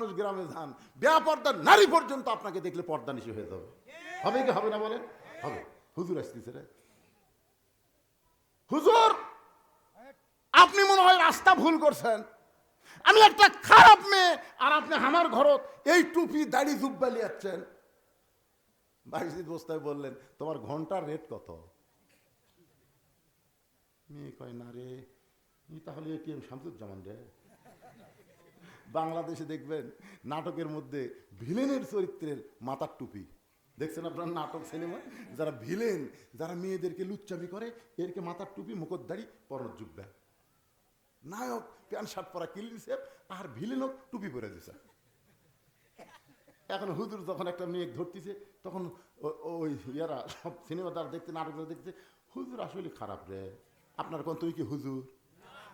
মানুষ গ্রামে যান, বেপর্দার নারী পর্যন্ত আপনাকে দেখলে পর্দা নিশি হয়ে যাবে। হবে কি হবে না বলেন? হবে। হুজুর আসতেছে রে। হুজুর, আপনি মনে হয় রাস্তা ভুল করছেন। আমি একটা খারাপ মেয়ে, আর আপনি আমার ঘরত এই টুপি, দাড়ি জুব্বালি যাচ্ছেন বাইশিদ বস্তায় বললেন, তোমার ঘণ্টার রেট কত? মেয়ে কয়, না রে তাহলে এটিএম শামসুজ্জামান রে। বাংলাদেশে দেখবেন নাটকের মধ্যে ভিলেনের চরিত্রের মাথার টুপি। দেখছেন আপনার নাটক, সিনেমা? যারা ভিলেন, যারা মেয়েদেরকে লুচ্চামি করে এরকে মাথার টুপি মুখোদ্দারি পরত যুগবে নায়ক, প্যান্ট, শার্ট পরা সেপ আর ভিলেনও টুপি পরে দিছে এখন হুজুর যখন একটা মেয়ে ধরতেছে, তখন ওই ইয়ারা সব সিনেমা তারা দেখতে, নাটক দেখতে হুজুর আসলে খারাপ রে। আপনার কোন তুই কি হুজুর?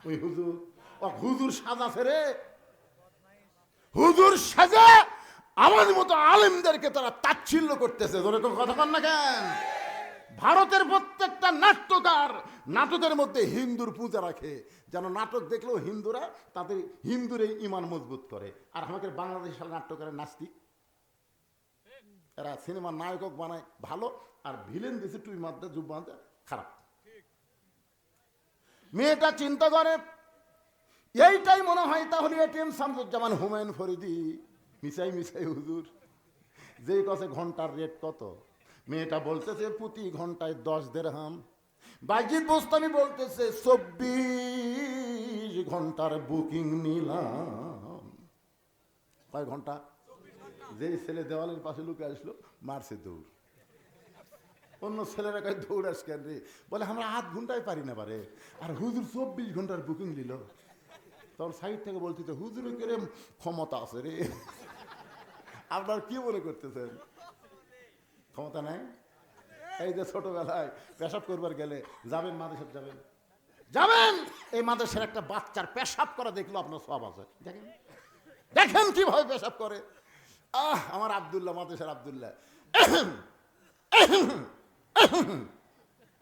ওই হুজুর, ও হুজুর সাজাছে রে হুজুর সাজা আমাদের মতো আলেমদেরকে তারা তাচ্ছিল্য করতেছে। ধরে তো কথা কন না কেন? ভারতের প্রত্যেকটা নাট্যকার নাটকের মধ্যে হিন্দুর পূজা রাখে। যেন নাটক দেখলেও হিন্দুরা তাদের হিন্দুর ইমান মজবুত করে। আর আমাদের বাংলাদেশের নাট্যকারের নাস্তিক, এরা সিনেমার নায়কক বানায় ভালো, আর ভিলেন দিছে টুই মাদ্দা যুব খারাপ। মেয়েটা চিন্তা করে এইটাই মনে হয়, তাহলে এটিএম শামসুজ্জামান হুমায়ুন ফরিদি। মিশাই মিশাই, হুজুর। যেই কছে ঘণ্টার রেট কত? মেয়েটা বলতেছে, প্রতি ঘন্টায় দশ দেড়হাম। বাইজিৎ বোস্তানি বলতেছে, চব্বিশ ঘণ্টার বুকিং নিলাম। কয় ঘণ্টা? যেই ছেলে দেওয়ালের পাশে লুকে আসলো, মারছে দৌড়। অন্য ছেলেরা কয় দৌড় আস কেন রে? বলে, আমরা আধ ঘন্টায় পারি না পারে। আর হুজুর চব্বিশ ঘণ্টার বুকিং নিল। তখন সাইড থেকে বলছি তো হুজুরের কেরম ক্ষমতা আছে রে আপনার কি মনে করতেছেন ক্ষমতা নাই এই যে ছোটবেলায় পেশাব করবার গেলে যাবেন মাদেশের যাবেন যাবেন এই মাদেশের একটা বাচ্চার পেশাব করা দেখল আপনার সব আছে দেখেন দেখেন কীভাবে পেশাব করে আহ আমার আবদুল্লাহ মাদেশের আবদুল্লাহ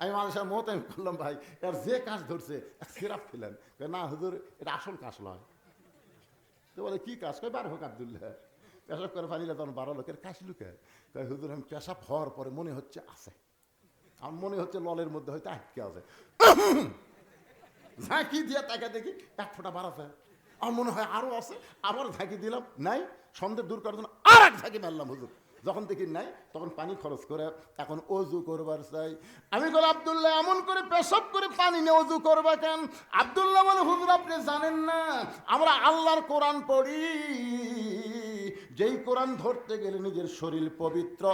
আমি মানুষের মত আমি বললাম ভাই। এর যে কাজ ধরছে সিরাপ খেলেন। না, হুজুর, এটা আসল কাজ নয়। তো বলে, কি কাজ? কয়, বার হোক আবদুল্লাহ। পেশাব করে ফালিলে, তখন বারো লোকের কাশ লুকে কয়, হুজুর, আমি পেশাব হওয়ার পরে মনে হচ্ছে আছে। আমার মনে হচ্ছে ললের মধ্যে হয়তো আটকে আছে। ঝাঁকি দিয়ে তাকে দেখি এক ফোঁটা বাড়াতে আমার মনে হয় আরও আছে। আবার ঝাঁকি দিলাম, নাই, সন্দেহ দূর করার জন্য আর এক ঝাঁকি মারলাম, হুজুর। যখন দেখি নাই, তখন পানি খরচ করে এখন অজু করবার চাই। আমি বলে, আবদুল্লাহ, এমন করে পেশাব করে পানি নিয়ে অজু করবা কেন? আবদুল্লাহ বলে, হুজুর, আপনি জানেন না, আমরা আল্লাহর কোরআন পড়ি। যেই কোরআন ধরতে গেলে নিজের শরীর পবিত্র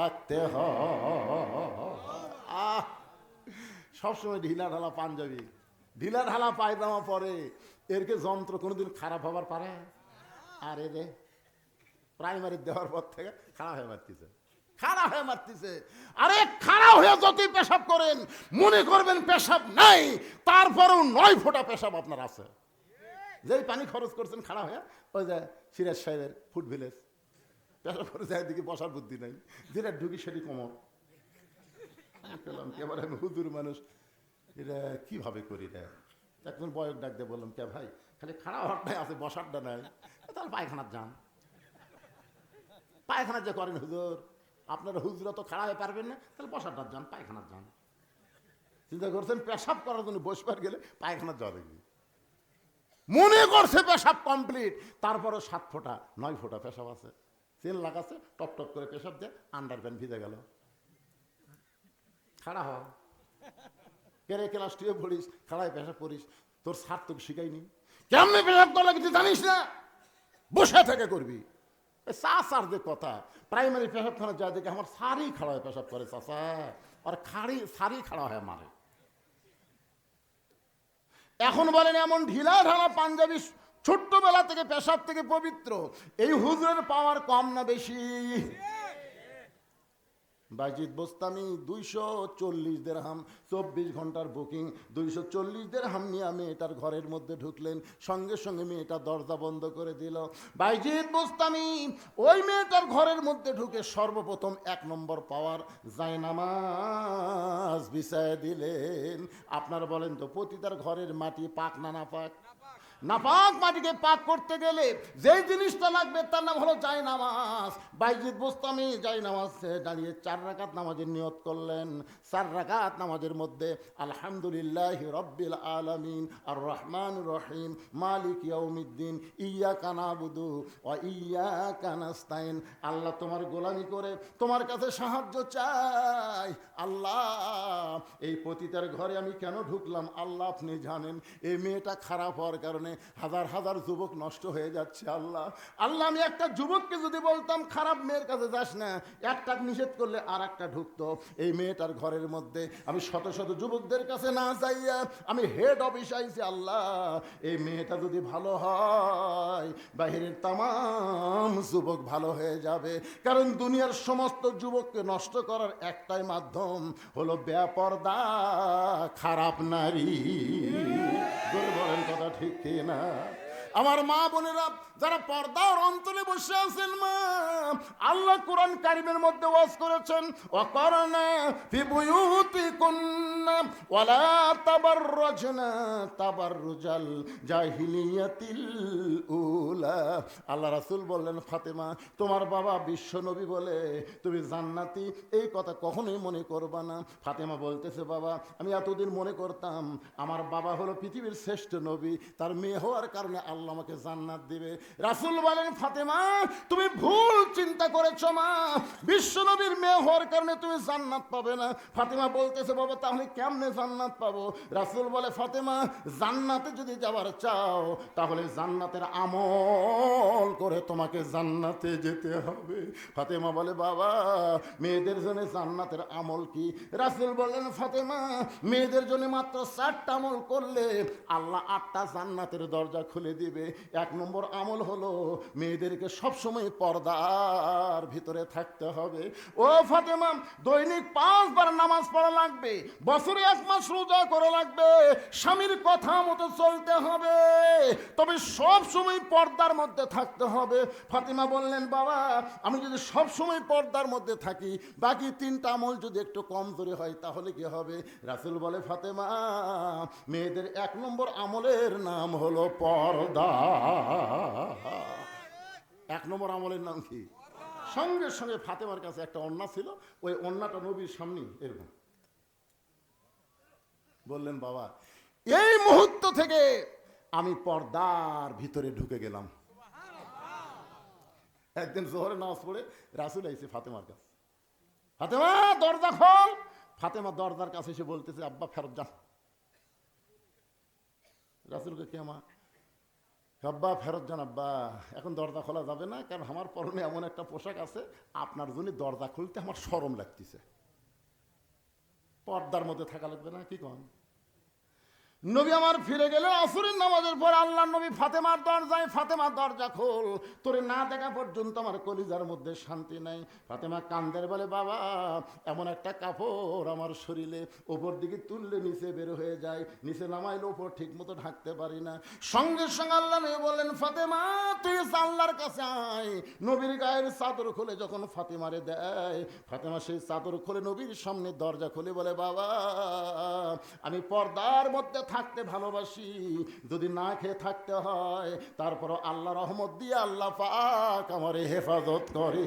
রাখতে হয়। সবসময় ঢিলা ঢালা পাঞ্জাবি, ঢিলা ঢালা পায়জামা পরে। এরকে যন্ত্র কোনোদিন খারাপ হবার পারে? আরে রে প্রাইমারি দেওয়ার পর থেকে খারাপ হয়ে মারতেছে। খারাপ হয়ে মারতেছে। আরে খারাপ হয়ে যতই পেশাব করেন, মনে করবেন পেশাব নাই, তারপরেও নয় ফোঁটা পেশাব আপনার আছে। যেই পানি খরচ করছেন খারাপ হয়ে, ওই যে সিরাজ সাহেবের ফুড ভিলেজ। পেশাব করে যায় দিকে বসার বুদ্ধি নাই। যেটা ঢুকি সেটি কমর। পেলাম এবার আমি হুদুর মানুষ। এটা কীভাবে করি রে? একজন বয়স ডাক দিয়ে বললাম, কে ভাই? খালি খারাপ হওয়ারটাই আছে, বসারটা নাই। তাহলে পায়খানার যান পায়খানা যে করেন হুজুর, আপনারা হুজুরা তো খাড়া হয়ে পারবেন না, তাহলে বসারটার যান পায়খানার যান চিন্তা করছেন পেশাব করার জন্য বসবার গেলে পায়খানার যাওয়া দেখবি মনে করছে পেশাব কমপ্লিট তারপরে সাত ফোঁটা, নয় ফোঁটা পেশাব আছে। তেল লাগাচ্ছে টপ টপ করে পেশাব দিয়ে আন্ডার প্যান্ট ভিজে গেল। খাড়া হ। কেরে ক্লাস টুয়ে পড়িস, খাড়ায় পেশাব করিস, তোর তোকে শিখাইনি। কেমনে পেশাব করা কিছু জানিস না? বসে থেকে করবি। যে কথা প্রাইমারি পেশাবখানা যায় দেখে আমার সারি খাড়া হয় পেশাব করে চাষা আর খাড়ি সারি খাড়া হয় মারে এখন বলেন এমন ঢিলা ঢালা পাঞ্জাবি ছোট্টবেলা থেকে পেশাব থেকে পবিত্র, এই হুজুরের পাওয়ার কম না বেশি? বাইজিৎ বোস্তামি, দুইশো চল্লিশ দেড়হাম। চব্বিশ ঘণ্টার বুকিং, দুইশো চল্লিশ দেড়হাম নিয়ে মেয়েটার ঘরের মধ্যে ঢুকলেন। সঙ্গে সঙ্গে মেয়েটা দরজা বন্ধ করে দিল। বাইজিৎ বোস্তামি, ওই মেয়েটার ঘরের মধ্যে ঢুকে সর্বপ্রথম এক নম্বর পাওয়ার জায়নামাজ বিছায় দিলেন। আপনারা বলেন তো, পতিতার ঘরের মাটি পাক না না পাক? নাপাক মাটিকে পাক করতে গেলে যেই জিনিসটা লাগবে তার নাম হলো জাই নামাজ বাইজিৎ বোস্তামি জাই নামাজ দাঁড়িয়ে চার রাকাত নামাজের নিয়ত করলেন। চার রাকাত নামাজের মধ্যে আলহামদুলিল্লাহ রব্বিল আলামিন আর রহমান রহিম, মালিক ইয়াউমিদ্দিন ইয়া কানাবুদু ও ইয়া কানাস্তাইন আল্লাহ তোমার গোলামি করে তোমার কাছে সাহায্য চাই। আল্লাহ, এই পতিতার ঘরে আমি কেন ঢুকলাম? আল্লাহ আপনি জানেন, এই মেয়েটা খারাপ হওয়ার কারণে হাজার হাজার যুবক নষ্ট হয়ে যাচ্ছে, আল্লাহ। আল্লাহ, আমি একটা যুবককে যদি বলতাম, খারাপ মেয়ের কাছে যাস না, একটা নিষেধ করলে আর একটা ঢুকতো। এই মেয়েটার ঘরের মধ্যে আমি শত শত যুবকদের কাছে না যাইয়া আমি হেড অফিস আইছি, আল্লাহ। এই মেয়েটা যদি ভালো হয়, বাহিরের তামাম যুবক ভালো হয়ে যাবে। কারণ দুনিয়ার সমস্ত যুবককে নষ্ট করার একটাই মাধ্যম হলো ব্যাপরদা খারাপ নারী। বলেন কথা ঠিক কি না আমার মা বোনেরা যারা পর্দার অন্তরে বসে আছেন মা, আল্লাহ কোরআন কারিমের মধ্যে ওয়াজ করেছেন অকরনা ফি বুয়ুতিকুন্না ওয়ালা তাবাররাজনা তাবাররুজাল জাহিলিয়াতিল উলা। আল্লাহ রাসূল বললেন, ফাতেমা, তোমার বাবা বিশ্ব নবী বলে তুমি জান্নাতি, এই কথা কখনোই মনে করবা না। ফাতেমা বলতেছে, বাবা, আমি এতদিন মনে করতাম, আমার বাবা হলো পৃথিবীর শ্রেষ্ঠ নবী, তার মেয়ে হওয়ার কারণে আল্লাহ আমাকে জান্নাত দিবে। রাসূল বলেন, ফাতেমা, তুমি ভুল চিন্তা করেছ মা। বিশ্ব নবীর মেয়ে হওয়ার কারণে তুমি জান্নাত পাবে না। ফাতেমা বলতেছে, বাবা, তাহলে কেমনে জান্নাত পাবো? রাসূল বলে, ফাতেমা, জান্নাতে যদি যাওয়ার চাও, তাহলে জান্নাতের আমল করে তোমাকে জান্নাতে যেতে হবে। ফাতেমা বলে, বাবা, মেয়েদের জন্য জান্নাতের আমল কি? রাসূল বললেন, ফাতেমা, মেয়েদের জন্য মাত্র চারটা আমল করলে আল্লাহ আটটা জান্নাতের দরজা খুলে দিবে। এক নম্বর আমল হলো মেয়েদেরকে সবসময় পর্দার ভিতরে থাকতে হবে। ও ফাতেমা, দৈনিক পাঁচবার নামাজ পড়া লাগবে, বছরে এক মাস রোজা করা লাগবে, স্বামীর কথা মতো চলতে হবে। তবে সব সময় পর্দার মধ্যে থাকতে হবে। ফাতিমা বললেন, বাবা, আমি যদি সব সময় পর্দার মধ্যে থাকি, বাকি তিনটা আমল যদি একটু কমজোরি হয়, তাহলে কি হবে? রাসুল বলে, ফাতেমা, মেয়েদের এক নম্বর আমলের নাম হলো পর্দা। এক নম্বর আমলের নাম কি? সঙ্গে সঙ্গে ফাতেমার কাছে একটা অন্না ছিল, ওই অন্নাটা নবীর সামনে এরকম। বললেন, বাবা, এই মুহূর্ত থেকে আমি পর্দার ভিতরে ঢুকে গেলাম। একদিন জোহরে নামাজ পড়ে রাসুল আইছে ফাতেমার কাছে। ফাতেমা, দরজা খোল। ফাতেমা দরজার কাছে এসে বলতেছে, আব্বা, ফেরত যান। রাসুলকে কে, মা? আব্বা ফেরত যান আব্বা এখন দরজা খোলা যাবে না, কারণ আমার পরনে এমন একটা পোশাক আছে, আপনার জন্য দরজা খুলতে আমার সরম লাগতেছে। পর্দার মধ্যে থাকা লাগবে না, কি কন? নবী আমার ফিরে গেলে আসরের নামাজের পর আল্লাহ নবী ফাতেমার দরজায় ফাতেমার দরজা খোল। তোরে না দেখা পর্যন্ত আমার কলিজার মধ্যে শান্তি নাই। ফাতেমা কান্দের বলে, বাবা, এমন একটা কাপড় আমার শরীরে ওপর দিকে তুললে নিচে বের হয়ে যায়। নিচে নামাইলে ওপর ঠিক মতো ঢাকতে পারি না। সঙ্গে সঙ্গে আল্লাহ নবী বললেন, ফাতেমা, তুই আল্লাহর কাছে আয়। নবীর গায়ের চাদর খুলে যখন ফাতেমারে দেয়, ফাতেমা সেই চাদর খুলে নবীর সামনে দরজা খুলে বলে, বাবা, আমি পর্দার মধ্যে থাকতে ভালোবাসি, যদি না খেয়ে থাকতে হয় তারপর আল্লাহ রহমত দিয়ে আল্লাহ পাক আমার হেফাজত করে।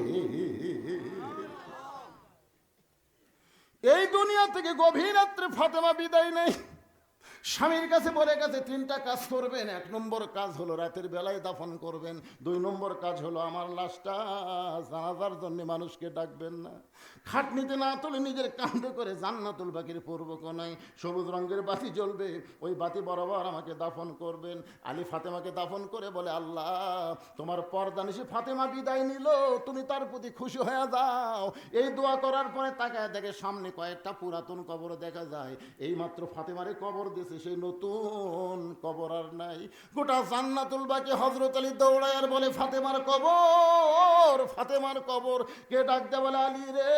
এই দুনিয়া থেকে গভীর রাত্রে ফাতেমা বিদায় নেই স্বামীর কাছে বলে গেছে, তিনটা কাজ করবেন, এক নম্বর কাজ হলো রাতের বেলায় দাফন করবেন, দুই নম্বর কাজ হলো আমার লাশটা জানাজার জন্য মানুষকে ডাকবেন না। খাটনিতে না তুলে নিজের কান্দে করে জান্নাতুল বাকির পূর্ব কোনায় সবুজ রঙের বাতি জ্বলবে, ওই বাতি বরাবর আমাকে দাফন করবেন। আলী ফাতেমাকে দাফন করে বলে, আল্লাহ, তোমার পর্দা নিশে ফাতেমা বিদায় নিল, তুমি তার প্রতি খুশি হয়ে যাও। এই দোয়া করার পরে তাকায় দেখে সামনে কয়েকটা পুরাতন কবর দেখা যায়। এই মাত্র ফাতেমারে কবর দিয়েছে সেই নতুন কবর আর নাই। গোটা জান্নাতুল বাকি হজরত আলী দৌড়ায় আর বলে, ফাতেমার কবর ফাতেমার কবর। কে ডাকতে বলে, আলী রে,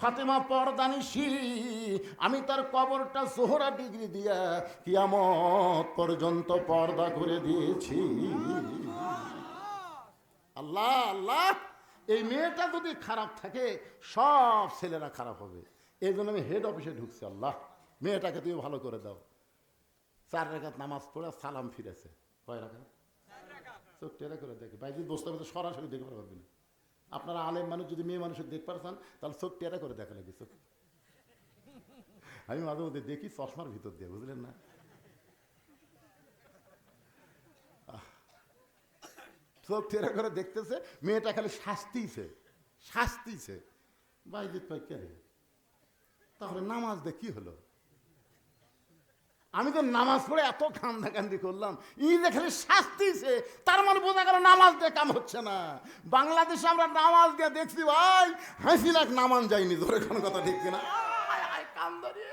ফাতেমা পর্দানিসি আমি তার কবরটা সোহরা ডিগ্রি দিয়া কিয়ামত পর্যন্ত পর্দা করে দিয়েছি। আল্লাহ আল্লাহ, এই মেয়েটা যদি খারাপ থাকে, সব ছেলেরা খারাপ হবে। এই জন্য আমি হেড অফিসে ঢুকছি, আল্লাহ। মেয়েটাকে তুমি ভালো করে দাও। চার রেখাত নামাজ পড়ে সালাম ফিরেছে। কয় রাখা চোখ টেরা করে দেখে। বাইজি বসতে হবে তো সরাসরি দেখতে পারবেন না। আপনারা আলেম মানুষ, যদি মেয়ে মানুষের দেখতে পারছেন তাহলে চোখ টেরা করে দেখা লাগে চোখ আমি মাঝে মধ্যে দেখি চশমার ভিতর দিয়ে, বুঝলেন না? চোখ টেরা করে দেখতেছে, মেয়েটা খালি শাস্তিছে শাস্তিছে। বাইজিৎ পাই কে? তাহলে নামাজ দে কি হলো? আমি তো নামাজ পড়ে এত কান্দাকান্দি করলাম। ই খালি শাস্তিছে তার মানে বোঝা গেল নামাজ দিয়ে কাম হচ্ছে না। বাংলাদেশে আমরা নামাজ দিয়ে দেখছি, ভাই হাসি লাখ নামান যায়নি, ধরে কোনো কথা ঠিক কিনা? কান্দারে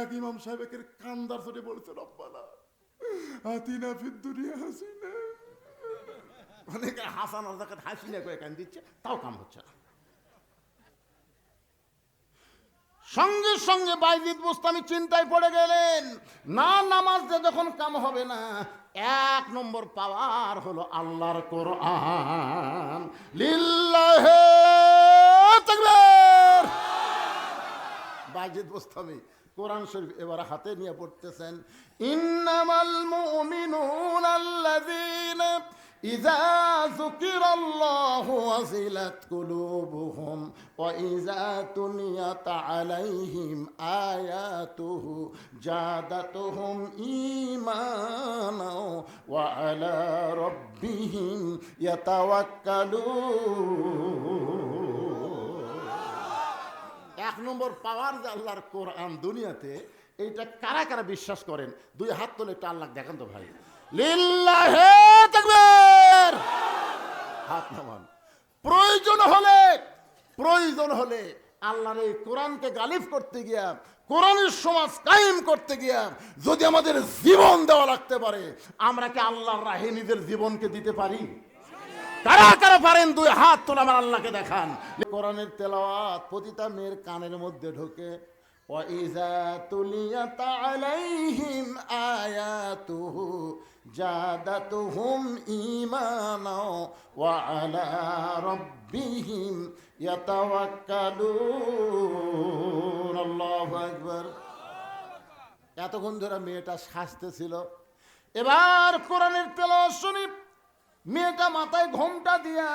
এক ইমাম সাহেবের কান্দার চোটে বলছে, রব্বানা হাতিনা ফিদ্দুরিয়া হাসিনা। অনেকে জায়গায় হাসিনা করে কান দিচ্ছে তাও কাম হচ্ছে না। সঙ্গে সঙ্গে বাইজিদ বুস্তামি চিন্তায় পড়ে গেলেন, না, নামাজ যখন কাম হবে না, এক নম্বর পাওয়ার হলো আল্লাহর কোরআন। লিল্লাহে তাকবীর। বাইজিদ বুস্তামি কোরআন শরীফ এবার হাতে নিয়ে পড়তেছেন, ইন্নামাল মুমিনুন আল্লাযীনা ইযা যুকিরাল্লাহু ওয়াজিলাত কুলুবুহুম তুলিয়াত আলাইহিম আয়াতুহু জাদাতুহুম ঈমানা ওয়া আলা রাব্বিহিম ইয়াতাওয়াক্কালুন এক নম্বর পাওয়ার যে আল্লাহর কোরআন দুনিয়াতে, এইটা কারা কারা বিশ্বাস করেন? দুই হাত তোলে একটা আল্লাহ দেখান তো ভাই। লিল্লাহে তাকবীর! হাত নামান। প্রয়োজন হলে প্রয়োজন হলে আল্লাহর এই কোরআনকে গালিফ করতে গিয়া, কোরআনের সমাজ কায়েম করতে গিয়া যদি আমাদের জীবন দেওয়া লাগতে পারে, আমরা কি আল্লাহর রাহে নিজের জীবনকে দিতে পারি? কারা কারা পারেন দুই হাত তোলা আমার আল্লাহকে দেখান? কোরআনের তেলাওয়াত প্রতিটা মেয়ের কানের মধ্যে ঢোকে وَإِذَا تُلِيَتْ عَلَيْهِمْ آيَاتُهُ زَادَتْهُمْ إِيمَانًا وَعَلَى رَبِّهِمْ يَتَوَكَّلُونَ الله أكبر এতক্ষণ ধরে মেয়েটা শাস্তে ছিল এবার কোরআনের তেলাওয়াত শুনি মেয়েটা মাথায় ঘোমটা দিয়া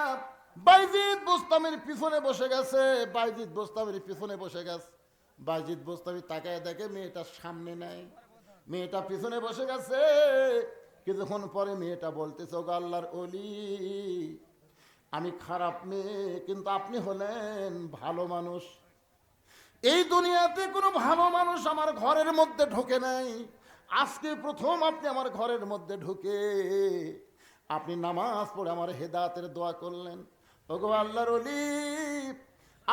বাইজিদ বোস্তামের পিছনে বসে গেছে বাইজিদ বোস্তামের পিছনে বসে গেছে বাইজিদ বোস্তামি তাকায় দেখে মেয়েটা সামনে নেয়। মেয়েটা পিছনে বসে গেছে। কিছুক্ষণ পরে মেয়েটা বলতেছে, ওগো আল্লাহর অলি আমি খারাপ মেয়ে, কিন্তু আপনি হলেন ভালো মানুষ। এই দুনিয়াতে কোনো ভালো মানুষ আমার ঘরের মধ্যে ঢোকে নাই। আজকে প্রথম আপনি আমার ঘরের মধ্যে ঢুকে। আপনি নামাজ পড়ে আমার হেদাতের দোয়া করলেন। ওগো আল্লাহর অলি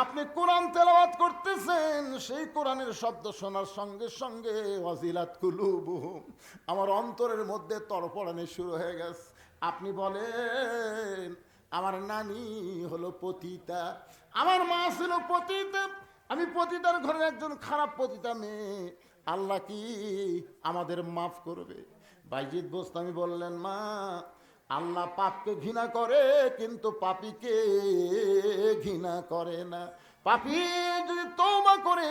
আপনি কোরআন তেলাওয়াত করতেছেন, সেই কোরআনের শব্দ শোনার সঙ্গে সঙ্গে ওয়াজিলাত কুলুবুহুম, আমার অন্তরের মধ্যে তরপড়ানি শুরু হয়ে গেছে। আপনি বলেন, আমার নানি হলো পতিতা, আমার মা ছিল পতিতা, আমি পতিতার ঘরের একজন খারাপ পতিতা মেয়ে, আল্লাহ কি আমাদের মাফ করবে? বাইজিৎ বোস্তামি বললেন, মা আল্লাহ পাপকে ঘৃণা করে, কিন্তু পাপিকে ঘৃণা করে না। পাপি যদি তৌবা করে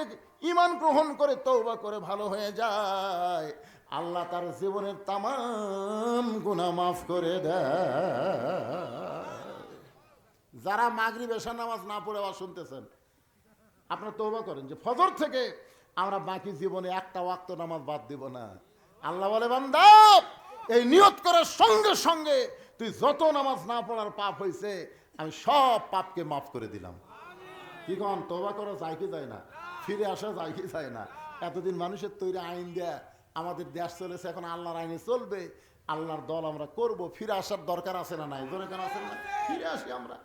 ইমান গ্রহণ করে তৌবা করে ভালো হয়ে যায়, আল্লাহ তার জীবনের তামাম গুনাহ মাফ করে দেয়। যারা মাগরি বেশা নামাজ না পড়ে আবার শুনতেছেন? আপনারা তৌবা করেন যে ফজর থেকে আমরা বাকি জীবনে একটা ওয়াক্ত নামাজ বাদ দিব না। আল্লাহ বলে, বান্দা এই নিয়ত করার সঙ্গে সঙ্গে তুই যত নামাজ না পড়ার পাপ হয়েছে আমি সব পাপকে মাফ করে দিলাম। কি কন তবা করা যায় কি যায় না? ফিরে আসা যায় কি যায় না? এতদিন মানুষের তৈরি আইন দেয়া আমাদের দেশ চলেছে, এখন আল্লাহর আইনে চলবে। আল্লাহর দল আমরা করব, ফিরে আসার দরকার আছে না নাই? দরকার আছে না? ফিরে আসি আমরা।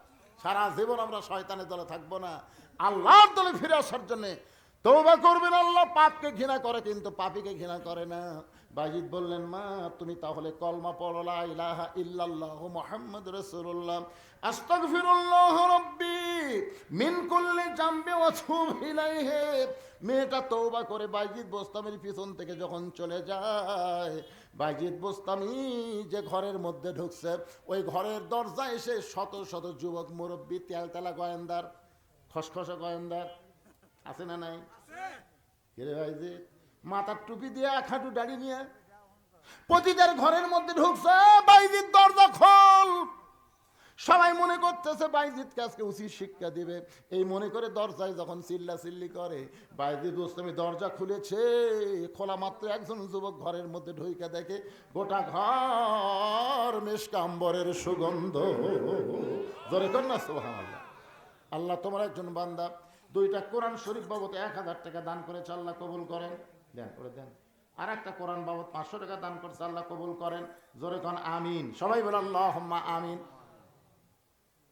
সারা জীবন আমরা শয়তানের দলে থাকব না। আল্লাহর দলে ফিরে আসার জন্যে তৌবা করবেন আল্লাহ, পাপকে ঘৃণা করে, কিন্তু পাপিকে ঘৃণা করে না। বাজিদ বললেন মা তুমি তাহলে কলমা পড়লা ইলাহা ইল্লাল্লাহু মুহাম্মদ রাসূলুল্লাহ। আস্তাগফিরুল্লাহ রাব্বি মিন কুল্লি জামবি ওয়া তুব ইলাইহি। মেয়েটা তৌবা করে বাইজিদ বোস্তামের পিছন থেকে যখন চলে যায় বাইজিদ বোস্তামি যে ঘরের মধ্যে ঢুকছে ওই ঘরের দরজা এসে শত শত যুবক মুরব্বী তেলতেলা গোয়েন্দার খসখসে গোয়েন্দার আছে না নাই? কিরে ভাইজি মাথার টুপি দিয়ে এক হাঁটু দাড়ি নিয়ে পতিদের ঘরের মধ্যে ঢুকছে, বাইজিৎ দরজা খোল। সবাই মনে করতেছে বাইজিৎকে আজকে উচিত শিক্ষা দিবে? এই মনে করে দরজায় যখন চিল্লা চিল্লি করে, বাইজিৎ গোস্বামী দরজা খুলেছে, খোলা মাত্র একজন যুবক ঘরের মধ্যে ঢুইকা দেখে, গোটা ঘর মেশকাম্বরের সুগন্ধ। ধরে কন্যা সোহান আল্লাহ তোমার একজন বান্দা, দুইটা কোরআন শরীফ বাবদ এক হাজার টাকা দান করেছে, আল্লাহ কবুল করেন। দেন দেন। আর একটা কোরআন বাবদ পাঁচশো টাকা দান করছে, আল্লাহ কবুল করেন। জোরে কন, আমিন। সবাই বলে আল্লাহ আমিন।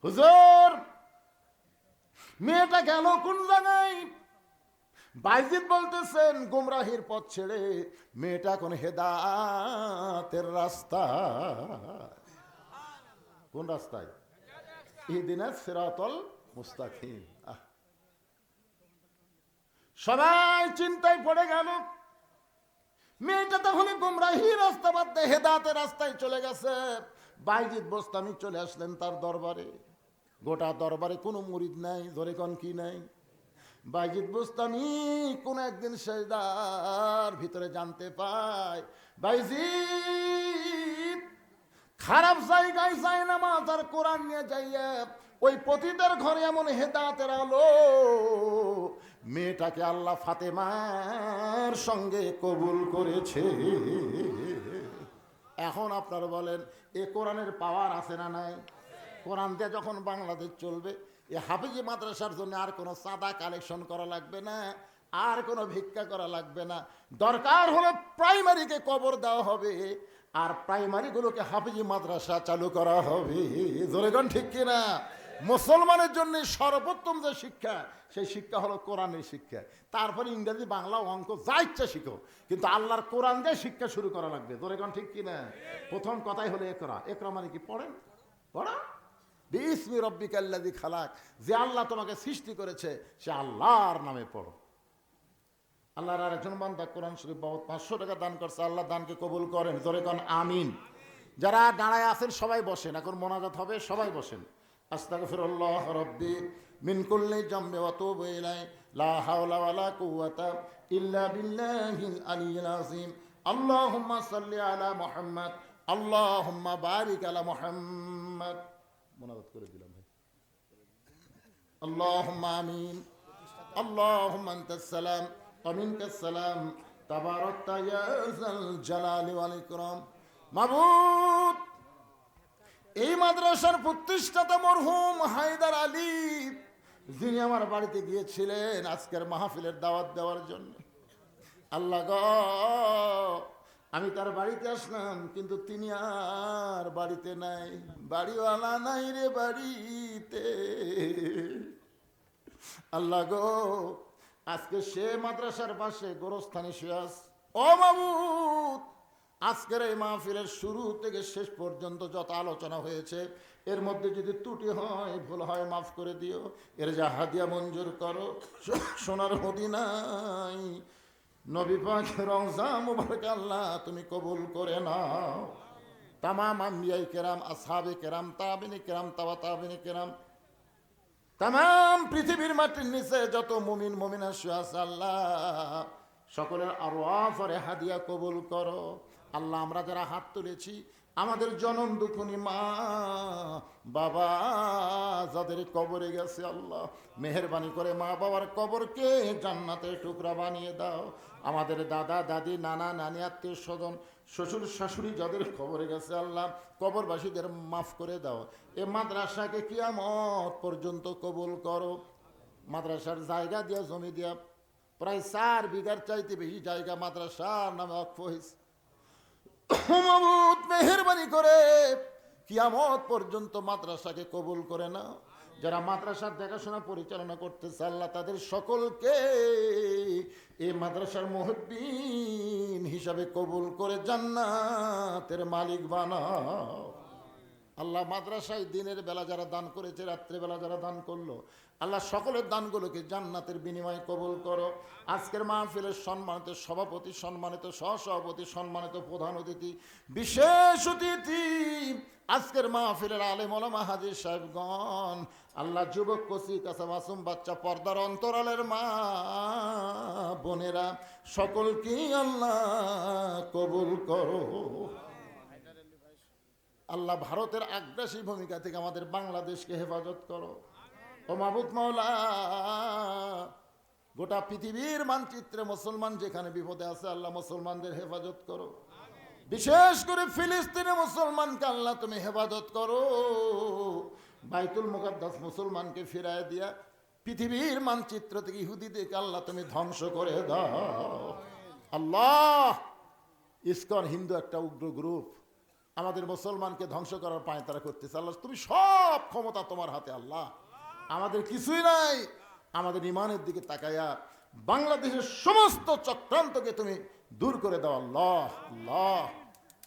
হুজুর, মেয়েটা গেল কোন জায়গায়? বাইজিদ বলতেছেন, গুমরাহির পথ ছেড়ে মেয়েটা কোন হেদাতের রাস্তা। কোন রাস্তায়? ইদিনা সিরাতল মুস্তাকিম। আহ। সবাই চিন্তায় পড়ে গেল। মেয়েটা তাহলে গুমরাহি রাস্তা বাদ দিয়ে হেদাতের রাস্তায় চলে গেছে। বাইজিৎ বোস্তামি চলে আসলেন তার দরবারে। গোটা দরবারে কোনো মুরিদ নাই ধরে কন কি নাই। বাইজিৎ বোস্তামি কোন একদিন সেজদার ভিতরে জানতে পায় বাইজিৎ খারাপ জায়গায় যায় না মাতার কোরআন নিয়ে যাইয়া, ওই পতিদের ঘরে এমন হেদাতের আলো মেয়েটাকে আল্লাহ ফাতেমার সঙ্গে কবুল করেছে। এখন আপনারা বলেন, এ কোরআনের পাওয়ার আছে না নাই? কোরআন দিয়ে যখন বাংলাদেশ চলবে, এ হাফিজি মাদ্রাসার জন্য আর কোনো চাঁদা কালেকশন করা লাগবে না, আর কোনো ভিক্ষা করা লাগবে না। দরকার হলে প্রাইমারিকে কবর দেওয়া হবে, আর প্রাইমারিগুলোকে হাফিজি মাদ্রাসা চালু করা হবে। জোরেগন ঠিক কিনা? মুসলমানের জন্য সর্বোত্তম যে শিক্ষা, সেই শিক্ষা হলো কোরআনের শিক্ষা। তারপরে ইংরেজি, বাংলা, অঙ্ক, যা ইচ্ছা শিখো। কিন্তু আল্লাহর কোরআন দিয়ে শিক্ষা শুরু করা লাগবে। জোরেগন ঠিক কিনা? প্রথম কথাই হলো একরা। একরা মানে কি? পড়েন? পড়া? বিসমি রব্বিকাল্লাদি খালাক। যে আল্লাহ তোমাকে সৃষ্টি করেছে, সে আল্লাহর নামে পড়ো। আল্লাহর আর একজন বান্দা কোরআন শরীফ বাবদ পাঁচশো টাকা দান করছে, আল্লাহ দানকে কবুল করেন। ধরে কন, আমিন। যারা দাঁড়ায় আছেন, সবাই বসেন। এখন মোনাজাত হবে, সবাই বসেন। আস্তাগফিরুল্লাহ রব্বি মিন কুল্লি জামবি ওয়া তুবু ইলাই লা হাওলা ওয়া লা কুওয়াতা ইল্লা বিল্লাহিল আলিয়্যিল আযীম। আল্লাহুম্মা সাল্লি আলা মুহাম্মদ। আল্লাহুম্মা বারিক আলা মুহাম্মদ। মুনাজাত করে দিলাম ভাই। আল্লাহুম্মা আমিন। আল্লাহুম্মা আনতাস সালাম ওয়া মিনকাস সালাম। তাবারাকতা ইয়া এই মাদ্রাসার প্রতিষ্ঠাতা মরহুম হায়দার আলী, যিনি আমার বাড়িতে গিয়েছিলেন আজকের মাহফিলের দাওয়াত দেওয়ার জন্য। আল্লাহ গ, আমি তার বাড়িতে আসলাম, কিন্তু তিনি আর বাড়িতে নাই। বাড়িওয়ালা নাই রে বাড়িতে। আল্লাহ গো, আজকে সে মাদ্রাসার পাশে গোরস্থানে শুয়ে আস। ও আজকের এই মাহফিলের শুরু থেকে শেষ পর্যন্ত যত আলোচনা হয়েছে, এর মধ্যে যদি ত্রুটি হয়, ভুল হয়, মাফ করে দিও। এর যা হাদিয়া মঞ্জুর করো সোনার মদিনাই নবী পাক রমজা মুবারক আল্লাহ তুমি কবুল করে নাও। তামাম আম্বিয়াই কেরাম আসাবে কেরাম, তাবিনী কেরাম তাবা তাবিনী কেরাম। তাম পৃথিবীর মাটির নিচে যত মুমিন, মুমিনা আছে আল্লাহ, সকলের আরও আফরে হাদিয়া কবুল করো। আল্লাহ, আমরা যারা হাত তুলেছি, আমাদের জনম দুখুনি মা। বাবা, যাদের কবরে গেছে আল্লাহ, মেহরবানি করে মা বাবার কবরকে জান্নাতের টুকরা বানিয়ে দাও। আমাদের দাদা, দাদি, নানা, নানি, আত্মীয় স্বজন, শ্বশুর, শাশুড়ি যাদের কবরে গেছে আল্লাহ, কবরবাসীদের মাফ করে দাও। এ মাদ্রাসাকে কিয়ামত পর্যন্ত কবুল করো। মাদ্রাসার জায়গা দিয়া, জমি দিয়া, প্রায় চার বিঘার চাইতে বেশি জায়গা মাদ্রাসার নামে অক্ষ হয়েছে মাহমুদ মেহরবানি করে কিয়ামত পর্যন্ত মাদ্রাসাকে কবুল করে না যারা মাদ্রাসার দেখাশোনা পরিচালনা করতেছে, আল্লাহ তাদের সকলকে এই মাদ্রাসার মহদ্দিন হিসাবে কবুল করে জান্নাতের মালিক বানাও। আল্লাহ মাদ্রাসায় দিনের বেলা যারা দান করেছে, রাত্রেবেলা যারা দান করল, আল্লাহ সকলের দানগুলোকে জান্নাতের বিনিময়ে কবুল করো। আজকের মাহফিলের সম্মানিত সভাপতি, সম্মানিত সহসভাপতি, সম্মানিত প্রধান অতিথি, বিশেষ অতিথি, আজকের মাহফিলের আলেম ওলামা হাজির সাহেবগণ, আল্লাহ যুবক, কচি, কাঁচা মাসুম, বাচ্চা, পর্দার অন্তরালের মা, বোনেরা, সকলকেই আল্লাহ কবুল করো। আল্লাহ ভারতের আগ্রাসী ভূমিকা থেকে আমাদের বাংলাদেশকে হেফাজত করো। ও মাহবুব মাওলা, গোটা পৃথিবীর মানচিত্রে মুসলমান যেখানে বিপদে আছে, আল্লাহ মুসলমানদের হেফাজত করো। বিশেষ করে ফিলিস্তিনে মুসলমানকে আল্লাহ তুমি হেফাজত করো। বাইতুল মুকাদ্দাস মুসলমানকে ফিরায় দিয়া পৃথিবীর মানচিত্র থেকে ইহুদিদেরকে আল্লাহ তুমি ধ্বংস করে দাও। আল্লাহ, ইসকন হিন্দু একটা উগ্র গ্রুপ। আমাদের মুসলমানকে ধ্বংস করার পায় তারা করতেছে। আল্লাহ, তুমি সব ক্ষমতা তোমার হাতে, আল্লাহ। আমাদের কিছুই নাই। আমাদের ইমানের দিকে তাকাইয়া বাংলাদেশের সমস্ত চক্রান্তকে তুমি দূর করে দাও, আল্লাহ আল্লাহ।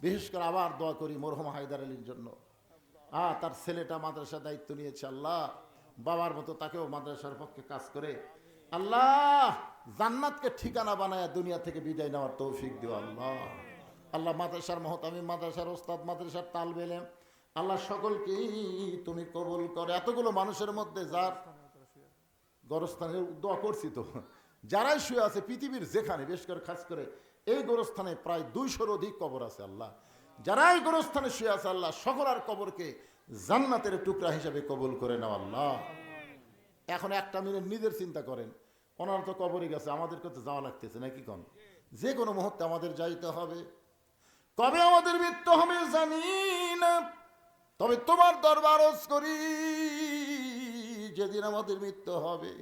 বিশেষ করে আবার দোয়া করি মরহম হায়দার আলীর জন্য। আ, তার ছেলেটা মাদ্রাসা দায়িত্ব নিয়েছে, আল্লাহ। বাবার মতো তাকেও মাদ্রাসার পক্ষে কাজ করে। আল্লাহ, জান্নাতকে ঠিকানা বানায় দুনিয়া থেকে বিদায় নেওয়ার তৌফিক দিও, আল্লাহ। আল্লাহ মাদ্রাসার মহতামি মাদ্রাসার ওস্তাদ, মাদ্রাসার তাল বেলেম আল্লাহ সকলকেই তুমি কবুল করে। এতগুলো মানুষের মধ্যে যার গরস্থানে দোয়া করছি তো, যারাই শুয়ে আছে পৃথিবীর যেখানে বেশ করে খাস করে এই গোরস্থানে প্রায় দুইশোর অধিক কবর আছে আল্লাহ। যারাই গোরস্থানে শুয়ে আছে আল্লাহ সকলার কবরকে জান্নাতের টুকরা হিসাবে কবুল করে নাও আল্লাহ। এখন একটা মিনিট নিজের চিন্তা করেন, ওনার তো কবরই গেছে, আমাদেরকে তো যাওয়া লাগতেছে, নাকি কন? যে কোনো মুহূর্তে আমাদের যাইতে হবে। কবে আমাদের মৃত্যু হবে জানি না তবে তোমার দরবার করি যেদিন আমাদের মৃত্যু হবে,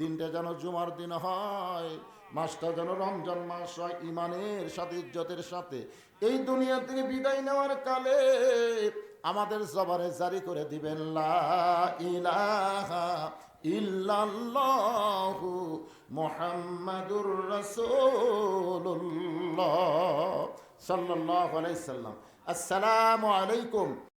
দিনটা যেন জুমার দিন হয়, মাসটা যেন রমজান মাস হয় ইমানের সাথে, ইজ্জতের সাথে। এই দুনিয়া থেকে বিদায় নেওয়ার কালে আমাদের জবারে জারি করে দিবেন ইলাহা ইল্লাল্লাহু মুহাম্মাদুর রাসূলুল্লাহ। صلى الله عليه وسلم. السلام عليكم.